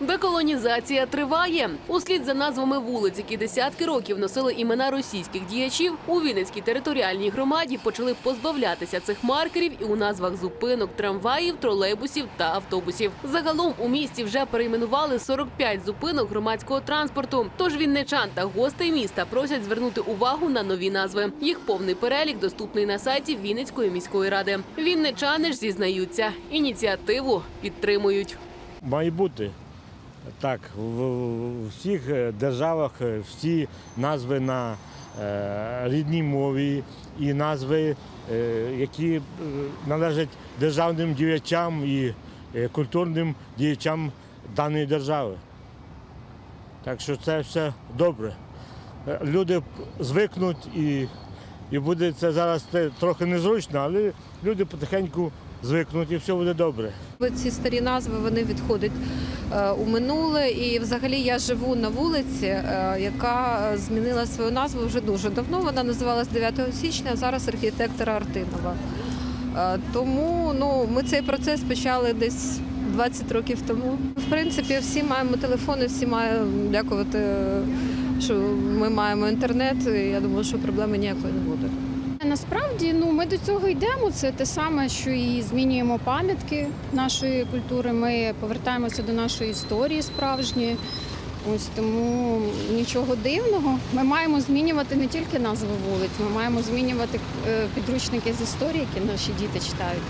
Деколонізація триває. Услід за назвами вулиць, які десятки років носили імена російських діячів, у Вінницькій територіальній громаді почали позбавлятися цих маркерів і у назвах зупинок трамваїв, тролейбусів та автобусів. Загалом у місті вже перейменували 45 зупинок громадського транспорту. Тож вінничан та гостей міста просять звернути увагу на нові назви. Їх повний перелік доступний на сайті Вінницької міської ради. Вінничани ж зізнаються, ініціативу підтримують. Має бути. Так, в всіх е, державах е, всі назви на е, рідній мові і назви, які належать державним діячам і культурним діячам даної держави. Так що це все добре. Люди звикнуть і, і буде це зараз трохи незручно, але люди потихеньку звикнуть і все буде добре. Ці старі назви вони відходять е, у минуле. І взагалі я живу на вулиці, е, яка змінила свою назву вже дуже давно. Вона називалась 9 січня, а зараз архітектора Артинова. Е, Тому ну, ми цей процес почали десь 20 років тому. В принципі, всі маємо телефони, всі маємо дякувати, що ми маємо інтернет. і Я думаю, що проблеми ніякої не буде. Насправді, ну ми до цього йдемо. Це те саме, що і змінюємо пам'ятки нашої культури. Ми повертаємося до нашої історії справжньої. Ось тому нічого дивного. Ми маємо змінювати не тільки назви вулиць, ми маємо змінювати е, підручники з історії, які наші діти читають.